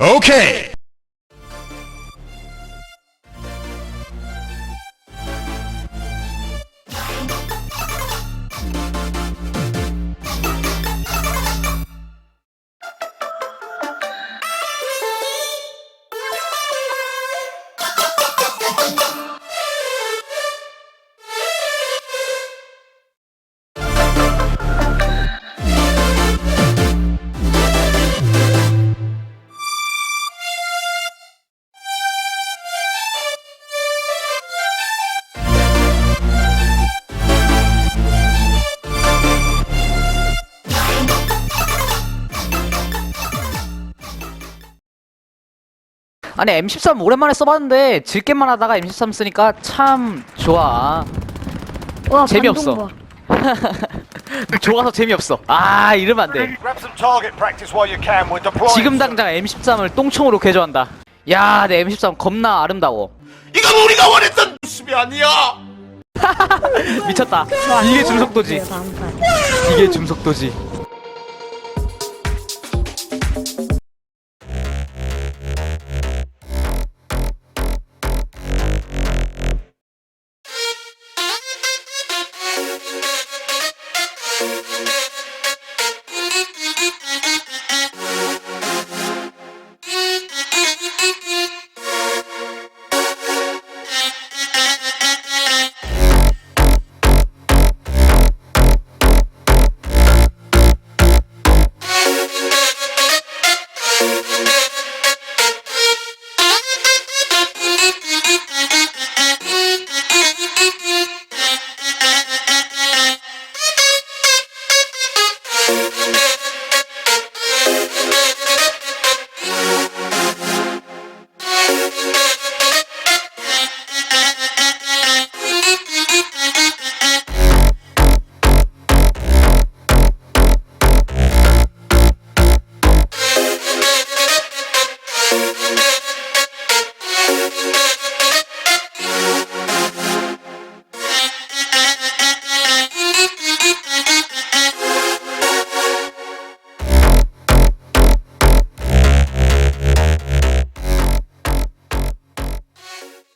오 아니 M13 오랜만에 써봤는데 즐게만 하다가 M13 쓰니까 참 좋아 와, 재미없어. 봐. 좋아서 재미없어 아 이러면 안돼 Grab some target practice while you can. We're deploying. 지금 당장 M13을 똥총으로 개조한다 야내 M13 겁나 아름다워 이건 우리가 원했던 모습이 아니야. 미쳤다 이게 중속도지 네. 이게 중속도지 Música